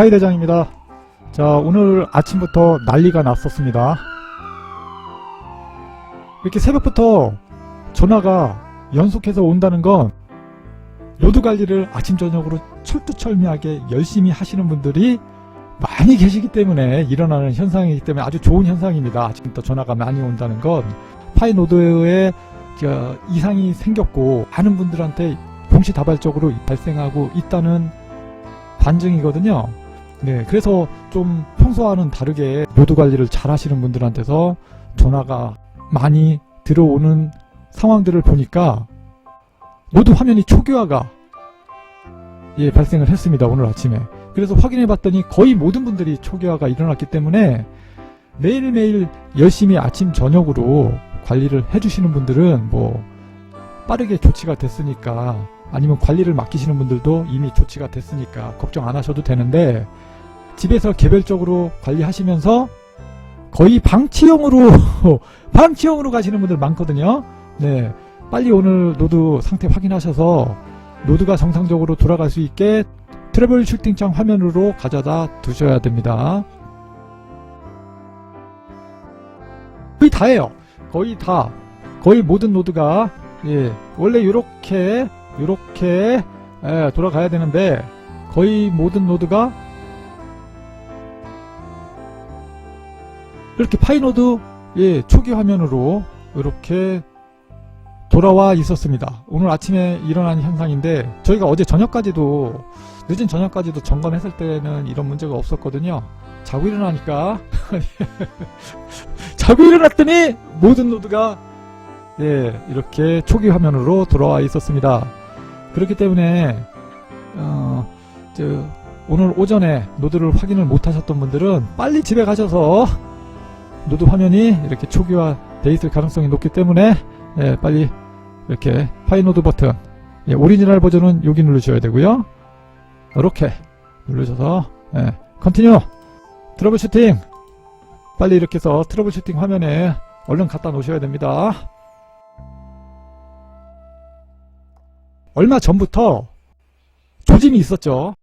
파이 대장입니다. 자, 오늘 아침부터 난리가 났었습니다. 이렇게 새벽부터 전화가 연속해서 온다는 건 노드 관리를 아침 저녁으로 철두철미하게 열심히 하시는 분들이 많이 계시기 때문에 일어나는 현상이기 때문에 아주 좋은 현상입니다. 아침부터 전화가 많이 온다는 건 파이 노드에 저 이상이 생겼고 많은 분들한테 동시다발적으로 발생하고 있다는 반증이거든요. 네, 그래서 좀 평소와는 다르게 노드 관리를 잘 하시는 분들한테서 전화가 많이 들어오는 상황들을 보니까 노드 화면이 초기화가 예, 발생을 했습니다. 오늘 아침에. 그래서 확인해 봤더니 거의 모든 분들이 초기화가 일어났기 때문에 매일매일 열심히 아침 저녁으로 관리를 해주시는 분들은 뭐 빠르게 조치가 됐으니까 아니면 관리를 맡기시는 분들도 이미 조치가 됐으니까 걱정 안 하셔도 되는데 집에서 개별적으로 관리하시면서 거의 방치형으로 방치형으로 가시는 분들 많거든요. 네, 빨리 오늘 노드 상태 확인하셔서 노드가 정상적으로 돌아갈 수 있게 트래블 슈팅창 화면으로 가져다 두셔야 됩니다. 거의 다예요. 거의 다. 거의 모든 노드가 예, 원래 이렇게 이렇게 예, 돌아가야 되는데 거의 모든 노드가 이렇게 파이노드 예, 초기 화면으로 이렇게 돌아와 있었습니다. 오늘 아침에 일어난 현상인데 저희가 어제 저녁까지도 늦은 저녁까지도 점검했을 때는 이런 문제가 없었거든요. 자고 일어나니까 자고 일어났더니 모든 노드가 예, 이렇게 초기 화면으로 돌아와 있었습니다. 그렇기 때문에 어, 저, 오늘 오전에 노드를 확인을 못 하셨던 분들은 빨리 집에 가셔서 노드 화면이 이렇게 초기화 돼 있을 가능성이 높기 때문에 예, 빨리 이렇게 파이노드 버튼 예, 오리지널 버전은 여기 누르셔야 되고요. 이렇게 누르셔서 예, 컨티뉴 트러블 슈팅 빨리 이렇게 해서 트러블 슈팅 화면에 얼른 갖다 놓으셔야 됩니다. 얼마 전부터 조짐이 있었죠.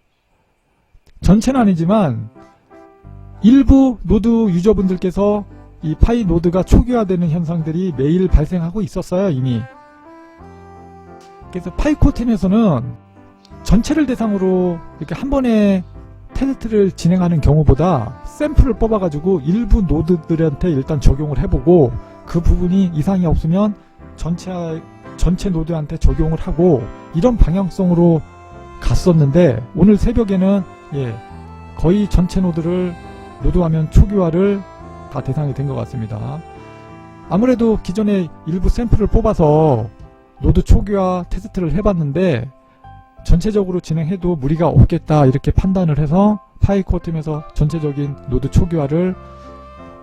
전체는 아니지만 일부 노드 유저분들께서 이 파이 노드가 초기화되는 현상들이 매일 발생하고 있었어요, 이미. 그래서 파이코 팀에서는 전체를 대상으로 이렇게 한 번에 테스트를 진행하는 경우보다 샘플을 뽑아가지고 일부 노드들한테 일단 적용을 해보고 그 부분이 이상이 없으면 전체, 전체 노드한테 적용을 하고 이런 방향성으로 갔었는데 오늘 새벽에는 예, 거의 전체 노드를 노드 화면 초기화를 다 대상이 된 것 같습니다. 아무래도 기존에 일부 샘플을 뽑아서 노드 초기화 테스트를 해봤는데 전체적으로 진행해도 무리가 없겠다 이렇게 판단을 해서 파이코 팀에서 전체적인 노드 초기화를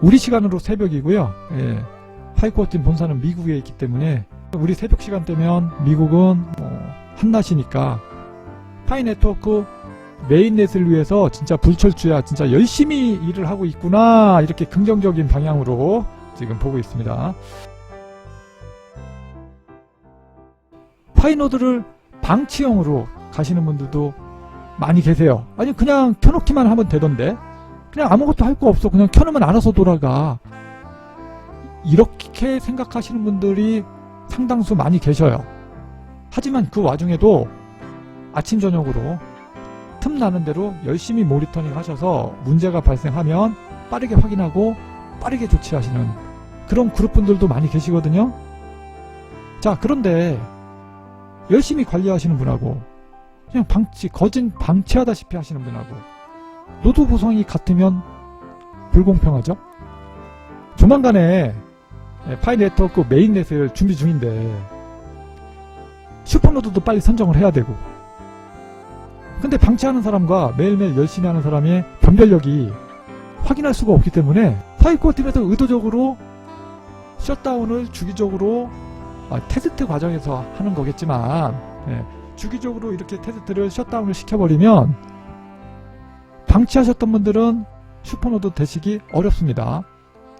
우리 시간으로 새벽이고요. 예, 파이코 팀 본사는 미국에 있기 때문에 우리 새벽 시간대면 미국은 뭐 한낮이니까 파이 네트워크 메인넷을 위해서 진짜 불철주야 진짜 열심히 일을 하고 있구나 이렇게 긍정적인 방향으로 지금 보고 있습니다. 파이노드를 방치형으로 가시는 분들도 많이 계세요. 아니 그냥 켜놓기만 하면 되던데 그냥 아무것도 할 거 없어 그냥 켜놓으면 알아서 돌아가 이렇게 생각하시는 분들이 상당수 많이 계셔요. 하지만 그 와중에도 아침 저녁으로 틈 나는 대로 열심히 모니터링 하셔서 문제가 발생하면 빠르게 확인하고 빠르게 조치하시는 그런 그룹분들도 많이 계시거든요. 자, 그런데 열심히 관리하시는 분하고 그냥 방치, 거진 방치하다시피 하시는 분하고 노드 구성이 같으면 불공평하죠? 조만간에 파이 네트워크 메인넷을 준비 중인데 슈퍼노드도 빨리 선정을 해야 되고 근데 방치하는 사람과 매일매일 열심히 하는 사람의 변별력이 확인할 수가 없기 때문에 파이코 팀에서 의도적으로 셧다운을 주기적으로 아, 테스트 과정에서 하는 거겠지만 예, 주기적으로 이렇게 테스트를 셧다운을 시켜버리면 방치하셨던 분들은 슈퍼노드 되시기 어렵습니다.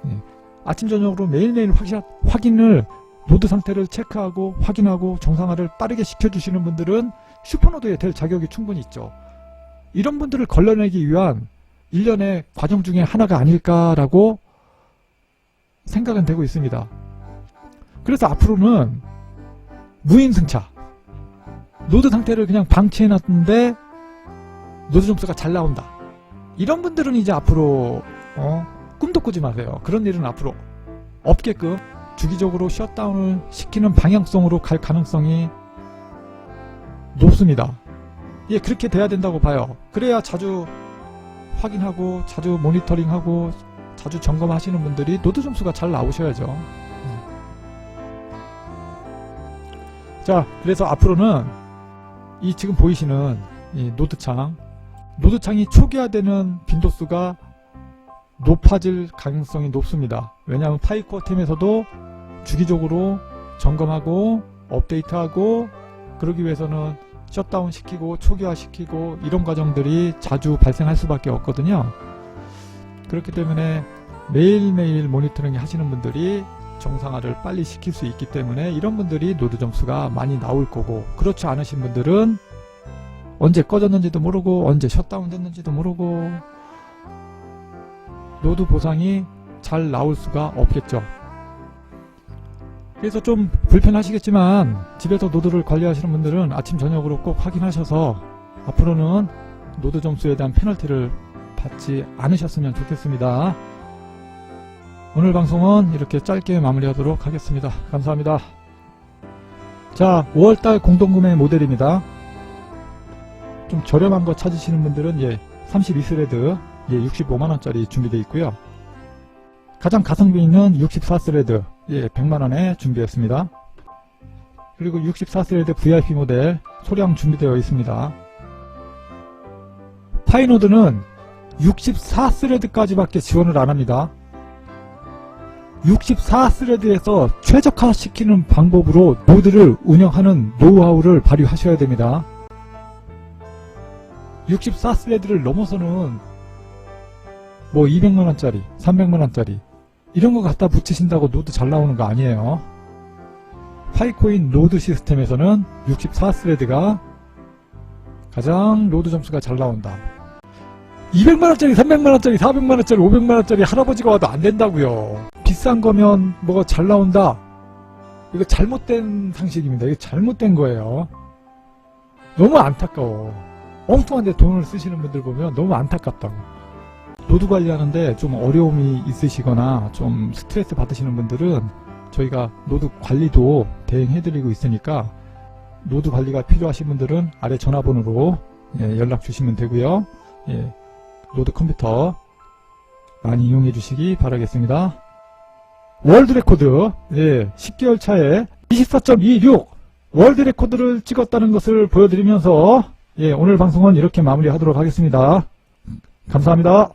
예, 아침 저녁으로 매일매일 확인, 확인을 노드 상태를 체크하고 확인하고 정상화를 빠르게 시켜주시는 분들은 슈퍼노드에 될 자격이 충분히 있죠. 이런 분들을 걸러내기 위한 일련의 과정 중에 하나가 아닐까라고 생각은 되고 있습니다. 그래서 앞으로는 무인승차 노드 상태를 그냥 방치해놨는데 노드 점수가 잘 나온다. 이런 분들은 이제 앞으로 어, 꿈도 꾸지 마세요. 그런 일은 앞으로 없게끔 주기적으로 셧다운을 시키는 방향성으로 갈 가능성이 높습니다. 예, 그렇게 돼야 된다고 봐요. 그래야 자주 확인하고 자주 모니터링하고 자주 점검하시는 분들이 노드 점수가 잘 나오셔야죠. 음. 자, 그래서 앞으로는 이 지금 보이시는 이 노드창, 노드창이 초기화되는 빈도수가 높아질 가능성이 높습니다. 왜냐하면 파이코어 팀에서도 주기적으로 점검하고 업데이트하고 그러기 위해서는 셧다운 시키고 초기화 시키고 이런 과정들이 자주 발생할 수밖에 없거든요. 그렇기 때문에 매일매일 모니터링 하시는 분들이 정상화를 빨리 시킬 수 있기 때문에 이런 분들이 노드 점수가 많이 나올 거고 그렇지 않으신 분들은 언제 꺼졌는지도 모르고 언제 셧다운 됐는지도 모르고 노드 보상이 잘 나올 수가 없겠죠. 그래서 좀 불편하시겠지만 집에서 노드를 관리하시는 분들은 아침 저녁으로 꼭 확인하셔서 앞으로는 노드 점수에 대한 페널티를 받지 않으셨으면 좋겠습니다. 오늘 방송은 이렇게 짧게 마무리하도록 하겠습니다. 감사합니다. 자, 5월달 공동구매 모델입니다. 좀 저렴한 거 찾으시는 분들은 예, 32스레드 예, 65만원짜리 준비되어 있고요. 가장 가성비 있는 64스레드 예, 100만원에 준비했습니다. 그리고 64스레드 VIP 모델 소량 준비되어 있습니다. 파이노드는 64스레드까지 밖에 지원을 안합니다. 64스레드에서 최적화시키는 방법으로 노드를 운영하는 노하우를 발휘하셔야 됩니다. 64스레드를 넘어서는 뭐 200만원짜리, 300만원짜리 이런 거 갖다 붙이신다고 노드 잘 나오는 거 아니에요. 파이코인 노드 시스템에서는 64스레드가 가장 로드 점수가 잘 나온다. 200만원짜리, 300만원짜리, 400만원짜리, 500만원짜리 할아버지가 와도 안 된다고요. 비싼 거면 뭐가 잘 나온다. 이거 잘못된 상식입니다. 이거 잘못된 거예요. 너무 안타까워. 엉뚱한 데 돈을 쓰시는 분들 보면 너무 안타깝다고. 노드 관리하는데 좀 어려움이 있으시거나 좀 스트레스 받으시는 분들은 저희가 노드 관리도 대행해드리고 있으니까 노드 관리가 필요하신 분들은 아래 전화번호로 예, 연락 주시면 되고요. 예, 노드 컴퓨터 많이 이용해 주시기 바라겠습니다. 월드 레코드 예, 10개월 차에 24.26 월드 레코드를 찍었다는 것을 보여드리면서 예, 오늘 방송은 이렇게 마무리하도록 하겠습니다. 감사합니다.